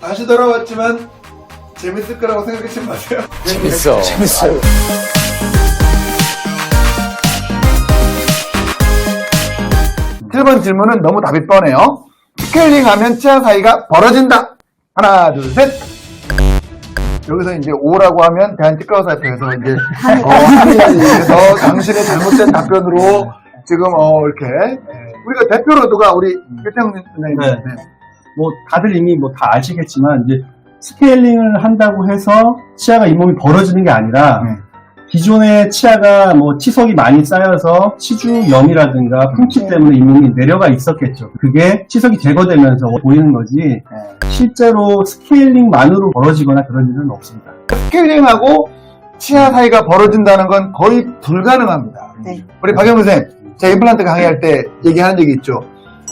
다시 돌아왔지만 재밌을 거라고 생각하지 마세요. 재밌어. 재밌어 요. 칠번 질문은 너무 답이 뻔해요. 스케일링 하면 치아 사이가 벌어진다. 하나, 둘, 셋. 여기서 이제 오라고 하면 대한치과의사협회에서 이제 어, 항의해서 당신의 잘못된 답변으로 지금 어 이렇게 우리가 대표로 누가 우리 교태형 선생님 네. 뭐 다들 이미 뭐 다 아시겠지만 이제 스케일링을 한다고 해서 치아가 잇몸이 벌어지는 게 아니라 네. 기존의 치아가 뭐 치석이 많이 쌓여서 치주염이라든가 풍치 때문에 잇몸이 내려가 있었겠죠. 그게 치석이 제거되면서 보이는 거지 실제로 스케일링만으로 벌어지거나 그런 일은 없습니다. 스케일링하고 치아 사이가 벌어진다는 건 거의 불가능합니다. 네. 우리 박영근 선생님, 제가 임플란트 강의할 때 얘기하는 얘기 있죠.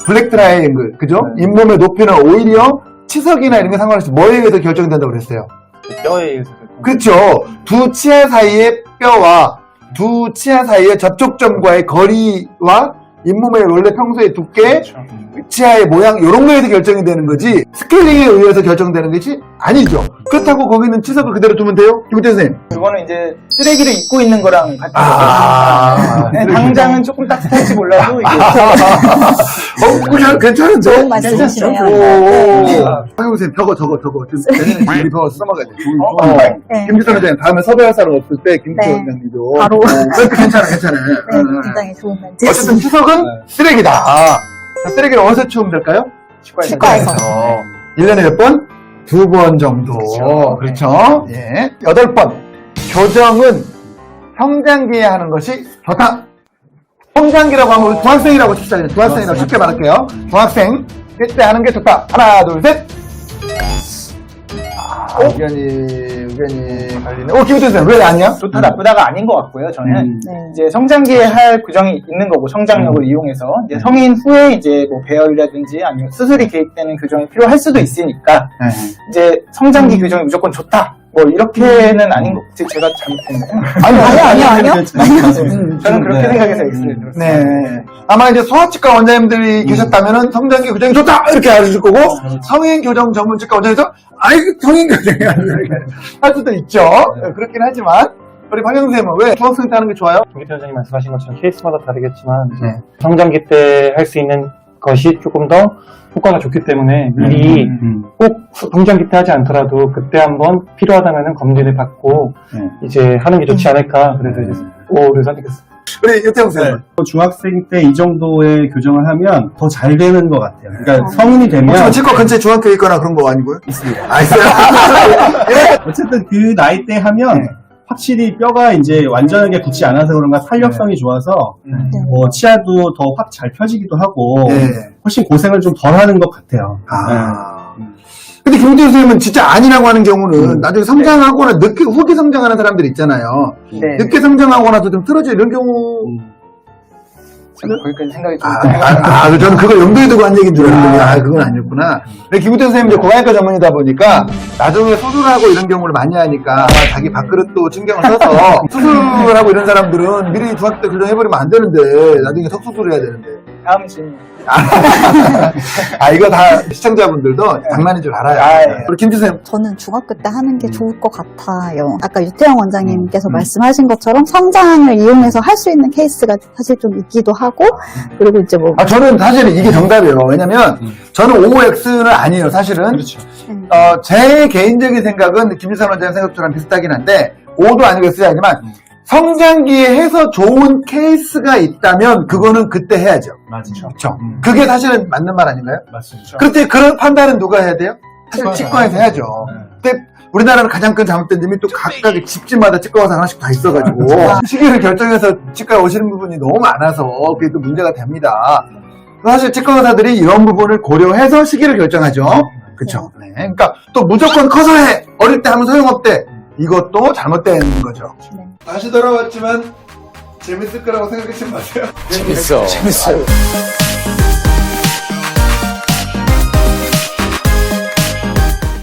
블랙 트라이앵글, 그죠? 네. 잇몸의 높이는 오히려 치석이나 이런 게 상관없이 뭐에 의해서 결정된다고 그랬어요? 뼈에 의해서 그렇죠. 두 치아 사이의 뼈와 두 치아 사이의 접촉점과의 거리와 잇몸의 원래 평소의 두께, 치아의 모양 이런 거에서 결정이 되는 거지 스케일링에 의해서 결정되는 것이 아니죠. 그렇다고 거기는 치석을 그대로 두면 돼요? 김태 선생님. 그거는 이제 쓰레기를 입고 있는 거랑 같은 아, 거죠. 네, 당장은 조금 따뜻할지 몰라도 이게 어, 그냥 괜찮은데? 좋은 말씀이시네요. 오, 오. 박영 선생님, 저거, 저거, 저거. 좀 내년에 우리 더 써먹어야 돼. 어, 네. 김지선 선생님, 다음에 섭외할 사람 없을 때 김지선 네. 선생님도. 바로. 그러니까 괜찮아, 괜찮아. 네. 굉장히 좋은 멘트. 어쨌든 추석은 쓰레기다. 자, 쓰레기를 어디서 치우면 될까요? 치과에서. 1년에 몇 번? 두 번 정도. 그렇죠. 예. 여덟 번. 교정은 성장기에 하는 것이 좋다. 성장기라고 하면 우리 중학생이라고 칩시다. 중학생이라고 쉽게 말할게요. 중학생. 그때 하는 게 좋다. 하나, 둘, 셋. 아, 의견이, 의견이 갈리네. 어, 김우태 선생님, 왜 아니야? 좋다 나쁘다가 아닌 것 같고요. 저는 음. 네. 이제 성장기에 할 규정이 있는 거고 성장력을 이용해서 이제 성인 후에 이제 뭐 배열이라든지 아니면 수술이 개입되는 규정이 필요할 수도 있으니까 네. 이제 성장기 규정이 무조건 좋다. 뭐 이렇게는 아닌 거 제- 제가 잘못했나요? 아니, 아니요, 아니요, 아니요. 저는 그렇게 네. 생각해서 X를 들었어요. 네. 아마 이제 소아치과 원장님들이 계셨다면은 성장기 교정이 좋다! 이렇게 알려줄 거고, 성인 교정 전문 치과 원장에서, 아이, 성인 교정이 할 수도 있죠. 네, 그렇긴 하지만, 우리 박영 선생님은 왜 중학생 때 하는 게 좋아요? 김기태 원장님 말씀하신 것처럼 케이스마다 다르겠지만 네. 성장기 때 할 수 있는 것이 조금 더 효과가 좋기 때문에 미리 음. 꼭 수- 성장기 때 하지 않더라도 그때 한번 필요하다면 검진을 받고 네. 이제 하는 게 좋지 않을까 그래서 이제 오를 선택했습니다. 우리 유태영 선생님. 중학생 때 이 정도의 교정을 하면 더 잘 되는 것 같아요. 그러니까 성인이 되면 혹시 뭐 치과 근처에 중학교 있거나 그런 거 아니고요? 있습니다. 아, 있어요? 어쨌든 그 나이 때 하면 네. 확실히 뼈가 이제 완전하게 굳지 않아서 그런가 탄력성이 좋아서 네. 뭐 치아도 더 확 잘 펴지기도 하고 네. 훨씬 고생을 좀 덜 하는 것 같아요. 아. 근데 김우태 선생님은 진짜 아니라고 하는 경우는 나중에 성장하거나 늦게, 후기 성장하는 사람들 있잖아요. 네. 늦게 성장하거나도 좀 틀어져 이런 경우. 저는 거기까지 생각이 좀 아, 아, 아, 저는 그걸 염두에 두고 한 얘기인 줄 알았는데, 아, 그건 아니었구나. 근데 김우태 선생님 이제 고양이과 전문이다 보니까 나중에 수술하고 이런 경우를 많이 하니까 아마 자기 밥그릇도 신경을 써서 수술하고 이런 사람들은 미리 중학교 때 교정해버리면 안 되는데 나중에 석수술 해야 되는데. 다음 질문. 아, 이거 다 시청자분들도 장난인 줄 알아요. 아, 예. 우리 김지 선생님. 저는 중학교 때 하는 게 좋을 것 같아요. 아까 유태영 원장님께서 음. 말씀하신 것처럼 성장을 이용해서 할 수 있는 케이스가 사실 좀 있기도 하고, 그리고 이제 뭐, 아, 저는 사실은 이게 정답이에요. 왜냐면 저는 OX는 아니에요, 사실은. 그렇죠. 음, 어, 제 개인적인 생각은 김지선 원장의 생각처럼 비슷하긴 한데, O도 아니고 X도 아니지만, 성장기에 해서 좋은 케이스가 있다면, 그거는 그때 해야죠. 맞죠. 그렇죠. 그게 사실은 맞는 말 아닌가요? 맞습니다. 그런데 그런 판단은 누가 해야 돼요? 사실 치과에서 해야죠. 근데 우리나라는 가장 큰 잘못된 점이 또 각각의 집집마다 치과 의사 하나씩 다 있어가지고 시기를 결정해서 치과에 오시는 부분이 너무 많아서 그게 또 문제가 됩니다. 사실 치과 의사들이 이런 부분을 고려해서 시기를 결정하죠. 그렇죠. 네. 그러니까 또 무조건 커서 해 어릴 때 하면 소용없대. 이것도 잘못된 거죠. 네. 다시 돌아왔지만 재밌을 거라고 생각하지 마세요. 재밌어. 재밌어.